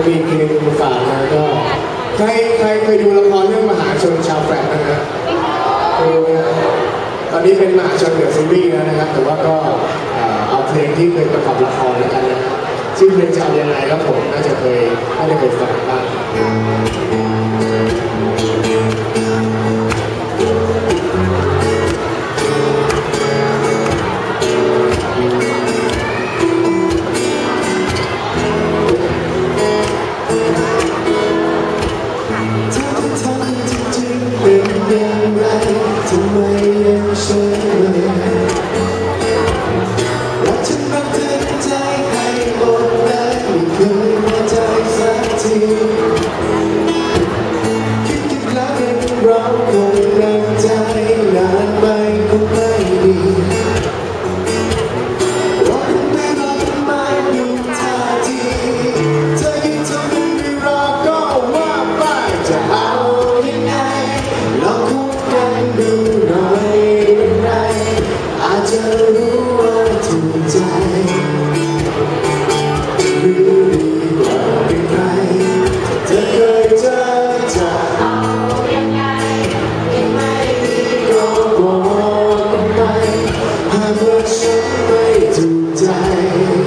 จะมีเพลงมาฝากนะก็ใครใครเคยดูละครเรื่องมหาชนชาวแฟลตนะฮะดูนะตอนนี้เป็นมหาชนเดอะซีรีส์แล้วนะครับ แต่ว่าก็เอ่อเอาเพลงที่เคยประกอบละครแล้วกันนะชื่อเพลงจะเอายังไงครับผมน่าจะเคยน่าจะเคยฟังบ้าง ยัากว่า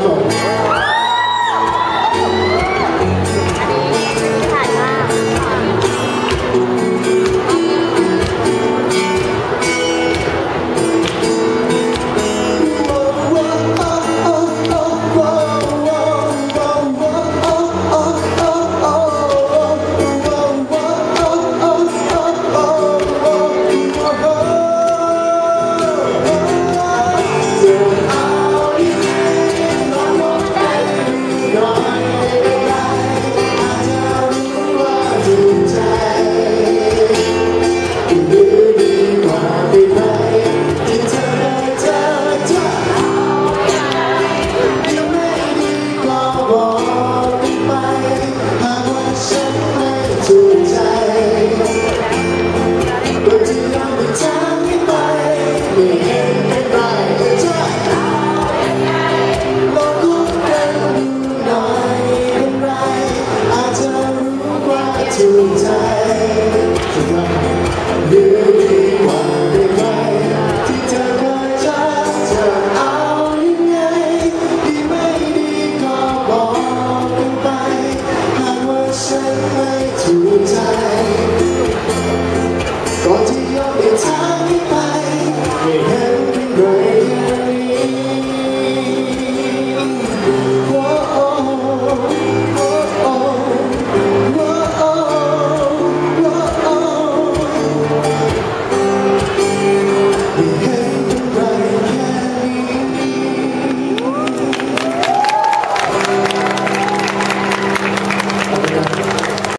肿瘤